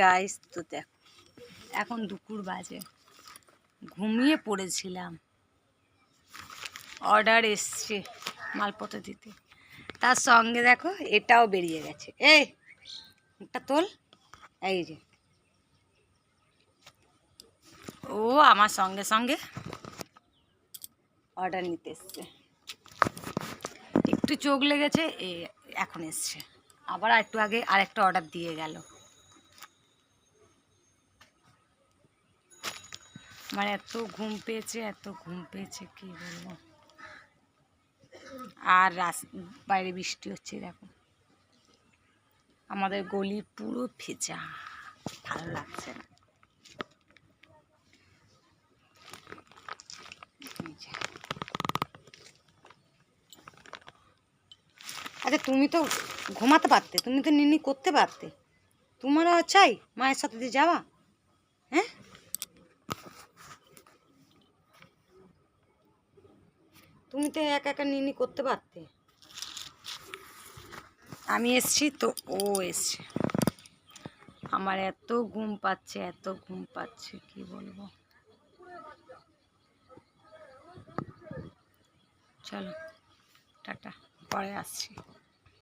Guys, তো দেখ, এখন দুপুর বাজে। ঘুমিয়ে পড়েছিলাম। অর্ডার এসছে মালপত্র দিতে। তার সঙ্গে দেখো, এটাও বেরিয়ে গেছে। এই এটা তোল। এই যে। ও আমার সঙ্গে সঙ্গে অর্ডার নিতে এসছে। একটু চোখ লেগেছে এখন এসছে। আবার একটু আগে আরেকটা অর্ডার দিয়ে গেল। মানে এত ঘুম পেয়েছে, এত ঘুম পেয়েছে, কি বলব? আর রাস, বাইরে বৃষ্টি হচ্ছে, দেখো। আমাদের গলি পুরো ভেজা, ভালো লাগছে না। আচ্ছা তুমি তো ঘুমাতে পারতে, তুমি তো নিনি করতে পারতে। তোমারও চাই মায়ের সাথে যাওয়া হ্যাঁ? তুমি তো একা একা নিনি করতে পারতে? আমি এসছি তো, ও এসছে। আমার এত ঘুম পাচ্ছে, এত ঘুম পাচ্ছে, কি বলব? চলো, টাটা, পরে আসছি।